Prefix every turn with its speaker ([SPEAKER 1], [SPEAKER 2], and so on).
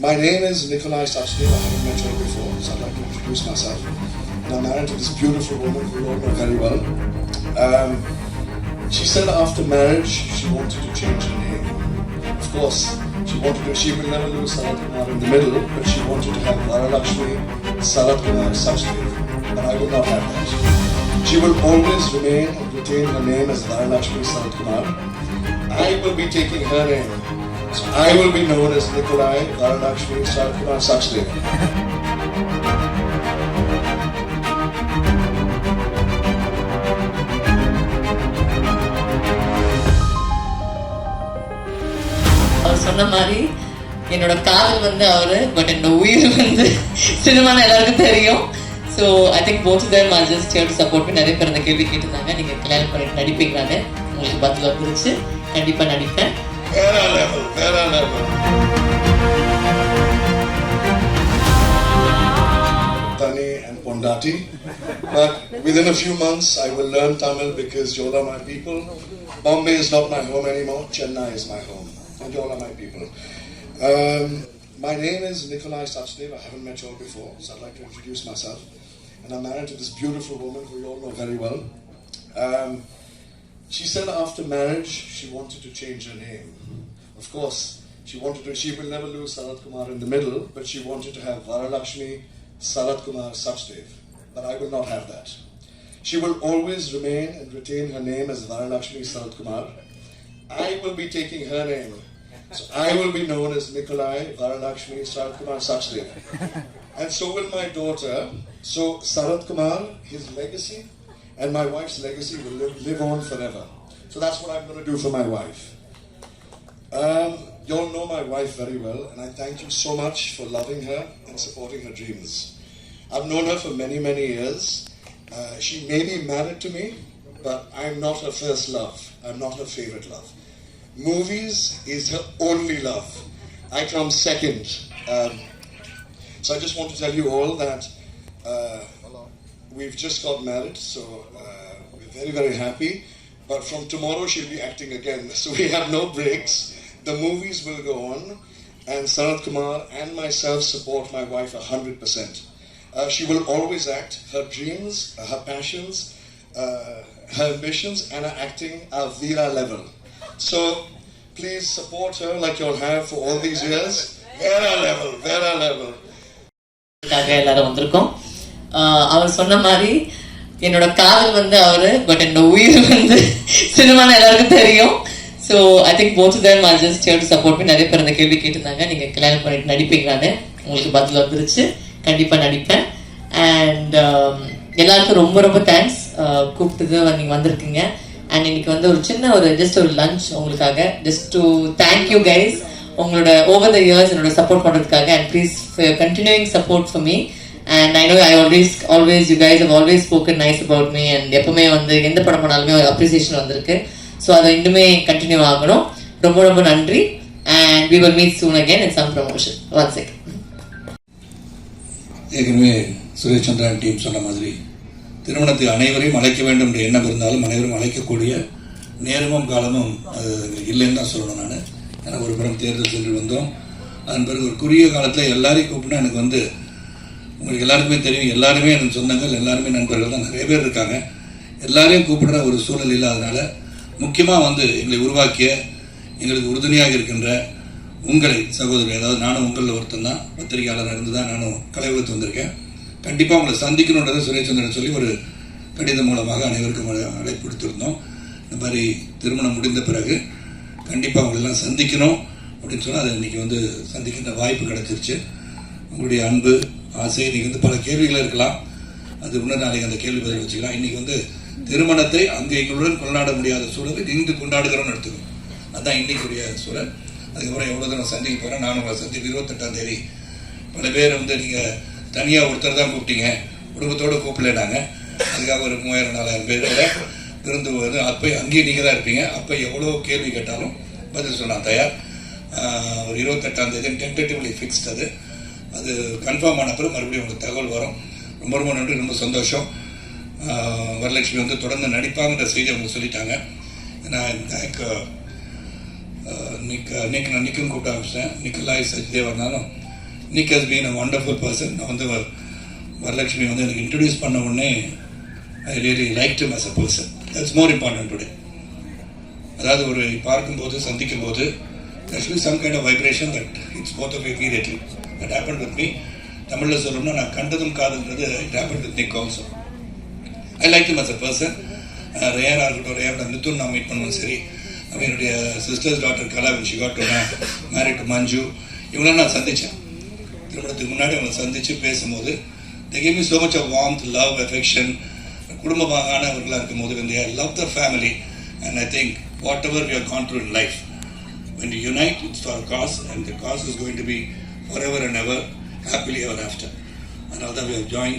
[SPEAKER 1] My name is Nikolai Sachdeva. I haven't met her before, so I'd like to introduce myself. And I'm married to this beautiful woman who all know very well. Um, she said after marriage she wanted to change her name. Of course, she wanted to, she will never lose Sarat Kumar in the middle, but she wanted to have Varalakshmi Sarat Kumar Sachdev. But I will not have that. She will always remain and retain her name as Varalakshmi Sarat Kumar. I will be taking her name. I will be known as Nikolai Varalakshmi Sarkumar Saksdev.
[SPEAKER 2] அவர் சொன்ன மாதிரி என்னோட காதல் வந்து அவரு but என்னோட உயிர் வந்து சினிமான்னு எல்லாருக்கும் தெரியும். So I think both there are just here to support நிறைய பேர் அந்த கேள்வி கேட்டிருந்தாங்க. நீங்கள் கல்யாணம் பண்ணிட்டு நடிப்பீங்களான்னு உங்களுக்கு பதில் வந்துருச்சு கண்டிப்பாக நடிப்பேன்.
[SPEAKER 1] Vera level, Vera level. Tani and Pondati. But within a few months, I will learn Tamil because you all are my people. Bombay is not my home anymore. Chennai is my home. And you all are my people. Um, my name is Nikolai Sachdev. I haven't met you all before, so I'd like to introduce myself. And I'm married to this beautiful woman who you all know very well. Um, she said after marriage she wanted to change her name. Of course, she wanted to. She will never lose Sarat Kumar in the middle, but she wanted to have Varalakshmi Sarat Kumar Sachdev. But I will not have that. She will always remain and retain her name as Varalakshmi Sarat Kumar. I will be taking her name. So I will be known as Nikolai Varalakshmi Sarat Kumar Sachdev. and so will my daughter. So Sarat Kumar, his legacy, and my wife's legacy will live, live on forever. So that's what I'm going to do for my wife. Um, you all know my wife very well, and I thank you so much for loving her and supporting her dreams. I've known her for many, many years. Uh, she may be married to me, but I'm not her first love. I'm not her favorite love. Movies is her only love. I come second. Um, so I just want to tell you all that uh, we've just got married, so uh, we're very, very happy. But from tomorrow, she'll be acting again. So we have no breaks The movies will go on, and Sanat Kumar and myself support my wife 100%. Uh, she will always act. Her dreams, uh, her passions, uh, her ambitions, and her acting are Veera level. So please support her like you'll have for all these years. Vera level, Vera level.
[SPEAKER 2] அதுக்காக எல்லாரும் வந்திருக்கோம் ஆஹ் அவர் சொன்ன மாதிரி என்னோட காதல் வந்து அவரு but என்னோட உயிர் வந்து சினிமான்னு எல்லாருக்கும் தெரியும் so I think both them are just here to support பண்ணி நிறைய பேர் அந்த கேள்வி கேட்டிருந்தாங்க. நீங்கள் கல்யாணம் பண்ணிட்டு நடிப்பீங்களான்னு உங்களுக்கு பதில் வந்துருச்சு. கண்டிப்பாக நடிப்பேன். அண்ட் um, எல்லாருக்கும் ரொம்ப ரொம்ப தேங்க்ஸ் uh, கூப்பிட்டது நீங்கள் வந்திருக்கீங்க. அண்ட் இன்னைக்கு வந்து ஒரு சின்ன ஒரு ஜஸ்ட் ஒரு லஞ்ச் உங்களுக்காக. Just to thank you guys உங்களோட ஓவர் த இயர்ஸ் என்னோட சப்போர்ட் பண்ணுறதுக்காக and please continuing support for me and I know I always always you guys have always spoken nice about me and எப்பவுமே வந்து எந்த படம் பண்ணாலுமே ஒரு அப்ரிசியேஷன் வந்திருக்கு. ஸோ அதை இன்னுமே கண்டினியூ ஆகணும். ரொம்ப ரொம்ப நன்றி. And we will meet soon again in some promotion one second
[SPEAKER 3] ஏற்கனவே சுரேஷ் சந்திரன் டீம் சொன்ன மாதிரி திருமணத்தை அனைவரையும் அழைக்க வேண்டும் என்ற எண்ணம் இருந்தாலும் அனைவரும் அழைக்கக்கூடிய நேரமும் காலமும் அது இல்லைன்னு தான் சொல்லணும் நான். ஏன்னா ஒரு புறம் தேர்தல் சென்று வந்தோம். அதன் பிறகு ஒரு குறுகிய காலத்தில் எல்லாரையும் கூப்பிட்டா எனக்கு வந்து உங்களுக்கு எல்லாருக்குமே தெரியும். எல்லாருமே எனக்கு சொந்தங்கள் எல்லாருமே நண்பர்கள் தான். நிறைய பேர் இருக்காங்க. எல்லாரையும் கூப்பிடுற ஒரு சூழல் இல்லாதனால முக்கியமாக வந்து எங்களை உருவாக்கிய எங்களுக்கு உறுதுணையாக இருக்கின்ற உங்களை சகோதரர் அதாவது நானும் உங்களில் ஒருத்தன் தான் பத்திரிகையாளராக இருந்து தான் நானும் கலைவகுத்து வந்திருக்கேன். கண்டிப்பாக உங்களை சந்திக்கணுன்றதை சுரேஷ் சொல்லி ஒரு கடிதம் மூலமாக அனைவருக்கும் அழைப்பு கொடுத்துருந்தோம் இந்த மாதிரி திருமணம் முடிந்த பிறகு கண்டிப்பாக உங்களெல்லாம் சந்திக்கணும் அப்படின்னு சொன்னால் அது இன்னைக்கு வந்து சந்திக்கின்ற வாய்ப்பு கிடைச்சிருச்சு. உங்களுடைய அன்பு ஆசை இன்றைக்கி வந்து பல கேள்விகள் இருக்கலாம். அது இன்னும் நாளைக்கு அந்த கேள்வி பதில் வச்சுக்கலாம். இன்றைக்கி வந்து திருமணத்தை அங்கே எங்களுடன் கொண்டாட முடியாத சூழலில் இங்கு கொண்டாடுகிறோம்னு எடுத்துக்கணும் அதான் இன்னைக்குரிய சூழல். அதுக்கப்புறம் எவ்வளோ தூரம் சந்திக்க போகிறேன் நான் உங்களை சந்திப்பு இருபத்தெட்டாம் தேதி. பல பேர் வந்து நீங்கள் தனியாக ஒருத்தர் தான் கூப்பிட்டீங்க. குடும்பத்தோடு கூப்பிடலைனாங்க அதுக்காக ஒரு மூவாயிரம் நாலாயிரம் பேரோட விருந்து வந்து அப்போ அங்கேயும் நீங்கள் தான் இருப்பீங்க. அப்போ எவ்வளோ கேள்வி கேட்டாலும் பதில் சொல்ல தயார். ஒரு இருபத்தெட்டாம் தேதி டென்டேட்டிவ்லி ஃபிக்ஸ்ட் அது. அது கன்ஃபார்ம் ஆன பிறகு மறுபடியும் உங்களுக்கு தகவல் வரும். ரொம்ப ரொம்ப நன்றி. ரொம்ப சந்தோஷம். வரலட்சுமி வந்து தொடர்ந்து நடிப்பாங்கன்ற செய்தி அவங்க சொல்லிட்டாங்க. நான் தேங்க் நிக் நிக் நான் நிக்கும் கூப்பிட்டு ஆரம்பிச்சிட்டேன். நிக்கலாய் சச்தேவ் இருந்தாலும் Nick has been a wonderful person நான் வந்து வரலட்சுமி வந்து எனக்கு இன்ட்ரடியூஸ் பண்ண உடனே I really like to us a person that's more important today அதாவது ஒரு பார்க்கும்போது சந்திக்கும் போது actually some kind of vibration that it's both of immediately that happen with me தமிழில் சொல்லணும்னா நான் கண்டதும் காதுன்றது it happen with Nick also I like him as a person ரேராக இருக்கட்டும் ரேராக மித்துன் நான் மீட் பண்ணுவோம் சரி என்னுடைய sisters doctor Kala she got to married to Manju இவங்களாம் நான் சந்தித்தேன் திருமணத்துக்கு முன்னாடி அவங்களை சந்தித்து பேசும்போது they show me so much of warmth love affection குடும்பமாகானவர்களாக இருக்கும் போது வந்து I love the family and I think whatever you are gone in life when unite unite it's cause cause and the cause is going to be forever and ever happily ever after another we have joined